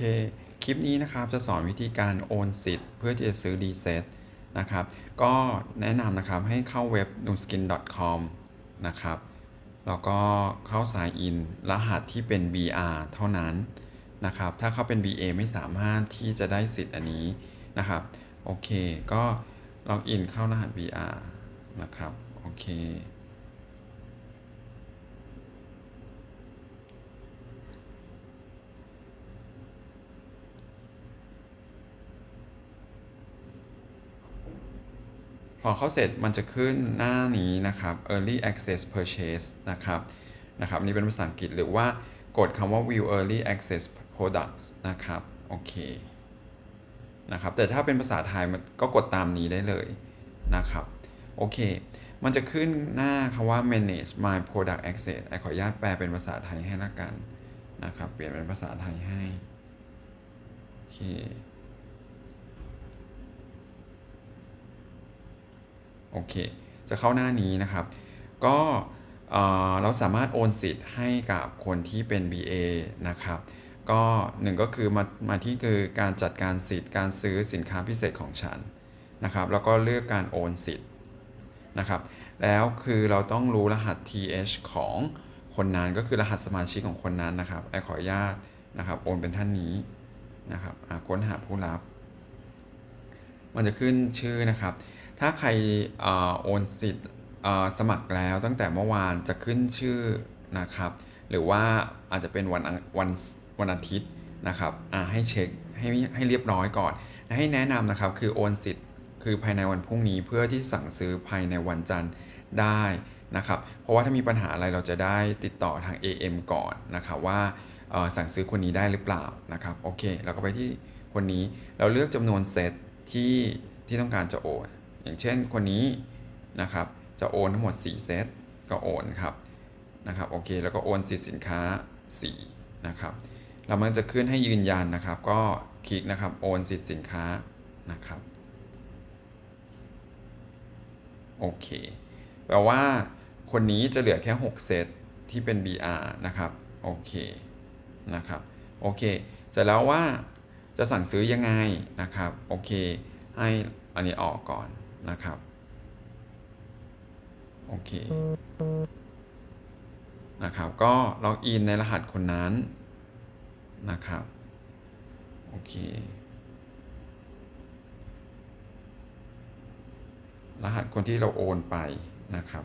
ค คลิปนี้นะครับจะสอนวิธีการโอนสิทธิ์เพื่อที่จะซื้อรีเซ็ตนะครับ ก็แนะนำนะครับให้เข้าเว็บ nuskin.com นะครับ แล้วก็เข้า sign in รหัสที่เป็น BR เท่านั้นนะครับ ถ้าเข้าเป็น BA ไม่สามารถที่จะได้สิทธิ์อันนี้นะครับ โอเค ก็ล็อกอินเข้ารหัส BR นะครับ โอเค พอเข้าเสร็จมันจะขึ้นหน้านี้นะครับ early access purchase นะครับนะครับอันนี่เป็นภาษาอังกฤษหรือว่ากดคำว่า view early access products นะครับโอเคนะครับแต่ถ้าเป็นภาษาไทยมันก็กดตามนี้ได้เลยนะครับโอเค มันจะขึ้นหน้าคำว่า manage my product access ไอขออนุญาตแปลเป็นภาษาไทยให้ละกันนะครับ เปลี่ยนเป็นภาษาไทยให้ โอเค โอเค จะเข้าหน้านี้นะครับ ก็เอ่อเราสามารถโอนสิทธิ์ให้กับคนที่เป็น BA นะครับ ก็หนึ่งก็คือมามาที่คือการจัดการสิทธิ์การซื้อสินค้าพิเศษของฉันนะครับ แล้วก็เลือกการโอนสิทธิ์นะครับ แล้วคือเราต้องรู้รหัส TH ของคนนั้นก็คือรหัสสมาชิกของคนนั้นนะครับไอขออนุญาตนะครับ โอนเป็นท่านนี้นะครับค้นหาผู้รับ มันจะขึ้นชื่อนะครับ ถ้าใครออโอนสิทธิ์สมัครแล้วตั้งแต่เมื่อวานจะขึ้นชื่อนะครับ หรือว่าอาจจะเป็นวันอังวันวันอาทิตย์นะครับให้เช็คให้ให้เรียบร้อยก่อนให้แนะนำนะครับคือโอนสิทธิ์คือภายในวันพรุ่งนี้เพื่อที่สั่งซื้อภายในวันจันทร์ได้นะครับ เพราะว่าถ้ามีปัญหาอะไรเราจะได้ติดต่อทาง AM ก่อนนะครับว่าสั่งซื้อคนนี้ได้หรือเปล่านะครับโอเคเราก็ไปที่คนนี้เราเลือกจำนวนเซตที่ที่ต้องการจะโอน อย่างเช่นคนนี้นะครับ จะโอนทั้งหมด 4 เซตก็โอนครับนะครับโอเค แล้วก็โอนสิทธิ์สินค้า 4 นะครับแล้วมันจะขึ้นให้ยืนยันนะครับ ก็คลิกนะครับโอนสิทธิ์สินค้านะครับโอเคแปลว่าคนนี้จะเหลือแค่ 6 เซตที่เป็น BR นะครับโอเคนะครับโอเคเสร็จแล้วว่าจะสั่งซื้อยังไงนะครับโอเค ให้อันนี้ออกก่อน นะครับ โอเค นะครับ ก็ล็อกอินในรหัสคนนั้นนะครับ โอเค รหัสคนที่เราโอนไปนะครับ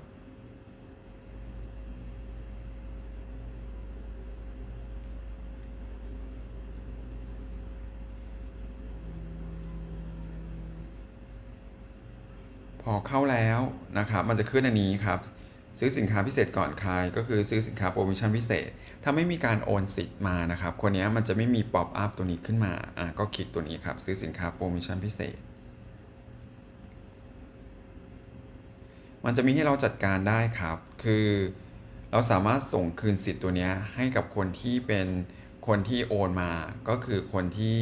พอเข้าแล้วนะครับ มันจะขึ้นอันนี้ครับ ซื้อสินค้าพิเศษก่อนใครก็คือซื้อสินค้าโปรโมชั่นพิเศษ ถ้าไม่มีการโอนสิทธิ์มานะครับ คนนี้มันจะไม่มีป๊อปอัพตัวนี้ขึ้นมาอะก็คลิกตัวนี้ครับ ซื้อสินค้าโปรโมชั่นพิเศษ มันจะมีให้เราจัดการได้ครับ คือเราสามารถส่งคืนสิทธิ์ตัวนี้ให้กับคนที่เป็นคนที่โอนมาก็คือคนที่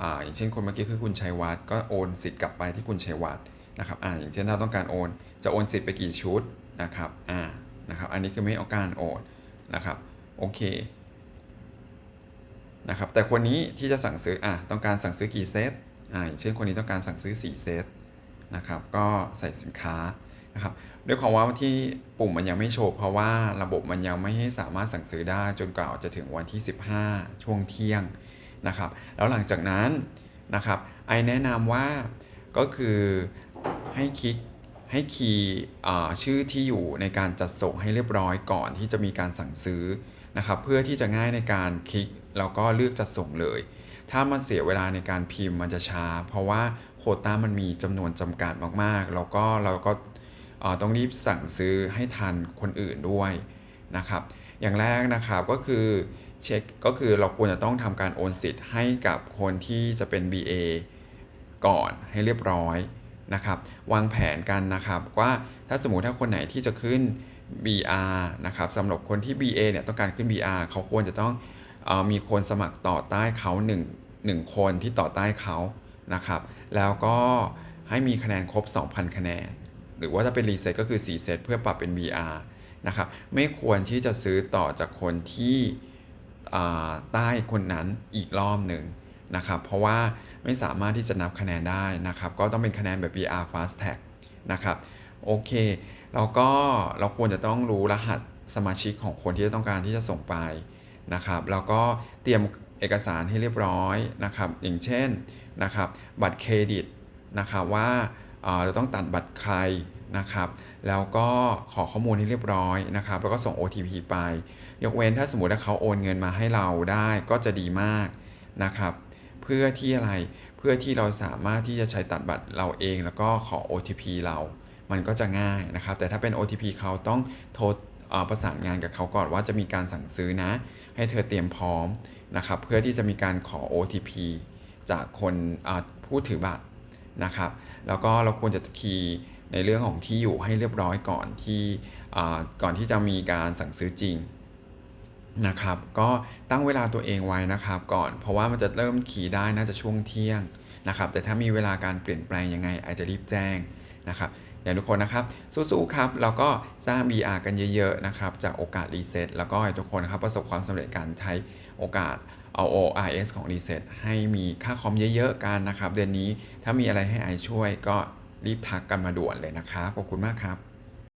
อ่าอย่างเช่นคนเมื่อกี้คือคุณชัยวัฒน์ก็โอนสิทธิ์กลับไปที่คุณชัยวัฒน์ นะครับอ่าอย่างเช่นถ้าต้องการโอน จะโอนสิทธิ์ไปกี่ชุดนะครับอ่านะครับอันนี้คือไม่เอาการโอนนะครับโอเคนะครับแต่คนนี้ที่จะสั่งซื้ออะต้องการสั่งซื้อกี่เซตอ่าอย่างเช่นคนนี้ต้องการสั่งซื้อ 4 เซตนะครับก็ใส่สินค้านะครับด้วยความว่าที่ปุ่มมันยังไม่โชว์เพราะว่าระบบมันยังไม่ให้สามารถสั่งซื้อได้จนกว่าจะถึงวันที่ 15 ช่วงเที่ยงนะครับแล้วหลังจากนั้นนะครับไอแนะนำว่าก็คือ ให้คลิกให้คีย์ชื่อที่อยู่ในการจัดส่งให้เรียบร้อยก่อนที่จะมีการสั่งซื้อนะครับ เพื่อที่จะง่ายในการคลิกแล้วก็เลือกจัดส่งเลย ถ้ามันเสียเวลาในการพิมพ์มันจะช้า เพราะว่าโคต้ามันมีจำนวนจำกัดมากๆ แล้วก็เราก็ต้องรีบสั่งซื้อให้ทันคนอื่นด้วยนะครับ อย่างแรกนะครับก็คือเช็คก็คือเราควรจะต้องทำการโอนสิทธิ์ให้กับคนที่จะเป็น BA ก่อนให้เรียบร้อย นะครับวางแผนกันนะครับว่าถ้าสมมติถ้าคนไหนที่จะขึ้น BR นะครับสำหรับคนที่ BA เนี่ยต้องการขึ้น BR เขาควรจะต้องออมีคนสมัครต่อใต้เขา1 1คนที่ต่อใต้เขานะครับแล้วก็ให้มีคะแนนครบ 2,000 คะแนน หรือว่าถ้าเป็นรีเซ็ตก็คือ4เซตเพื่อปรับเป็น BR นะครับไม่ควรที่จะซื้อต่อจากคนที่ใต้คนนั้นอีกรอบหนึ่ง นะครับ เพราะว่าไม่สามารถที่จะนับคะแนนได้นะครับ ก็ต้องเป็นคะแนนแบบ VR Fast Tag นะครับโอเคแล้วก็เราควรจะต้องรู้รหัสสมาชิกของคนที่จะต้องการที่จะส่งไปนะครับแล้วก็เตรียมเอกสารให้เรียบร้อยนะครับ อย่างเช่นนะครับ บัตรเครดิตนะครับว่าเอ่อเราต้องตัดบัตรใครนะครับ แล้วก็ขอข้อมูลให้เรียบร้อยนะครับ แล้วก็ส่ง OTP ไป ยกเว้นถ้าสมมติว่าเขาโอนเงินมาให้เราได้ก็จะดีมากนะครับ เพื่อที่อะไร เพื่อที่เราสามารถที่จะใช้ตัดบัตรเราเอง แล้วก็ขอ OTP เรา มันก็จะง่ายนะครับ แต่ถ้าเป็น OTP เขาต้องโทรประสานงานกับเขาก่อนว่าจะมีการสั่งซื้อนะ ให้เธอเตรียมพร้อมนะครับ เพื่อที่จะมีการขอ OTP จากคนผู้ถือบัตรนะครับ แล้วก็เราควรจะคีย์ในเรื่องของที่อยู่ให้เรียบร้อยก่อนที่ก่อนที่จะมีการสั่งซื้อจริง นะครับ ก็ตั้งเวลาตัวเองไว้นะครับ ก่อน เพราะว่ามันจะเริ่มขี่ได้น่าจะช่วงเที่ยงนะครับ แต่ถ้ามีเวลาการเปลี่ยนแปลงยังไงอาจจะรีบแจ้งนะครับอย่างทุกคนนะครับสู้ๆครับเราก็สร้าง BR กันเยอะๆนะครับจากโอกาสรีเซ็ตแล้วก็ให้ทุกคนนะครับประสบความสำเร็จการใช้โอกาสเอา ORS ของรีเซ็ตให้มีค่าคอมเยอะๆกันนะครับ เดือนนี้ถ้ามีอะไรให้ไอช่วยก็รีบทักกันมาด่วนเลยนะครับขอบคุณมากครับ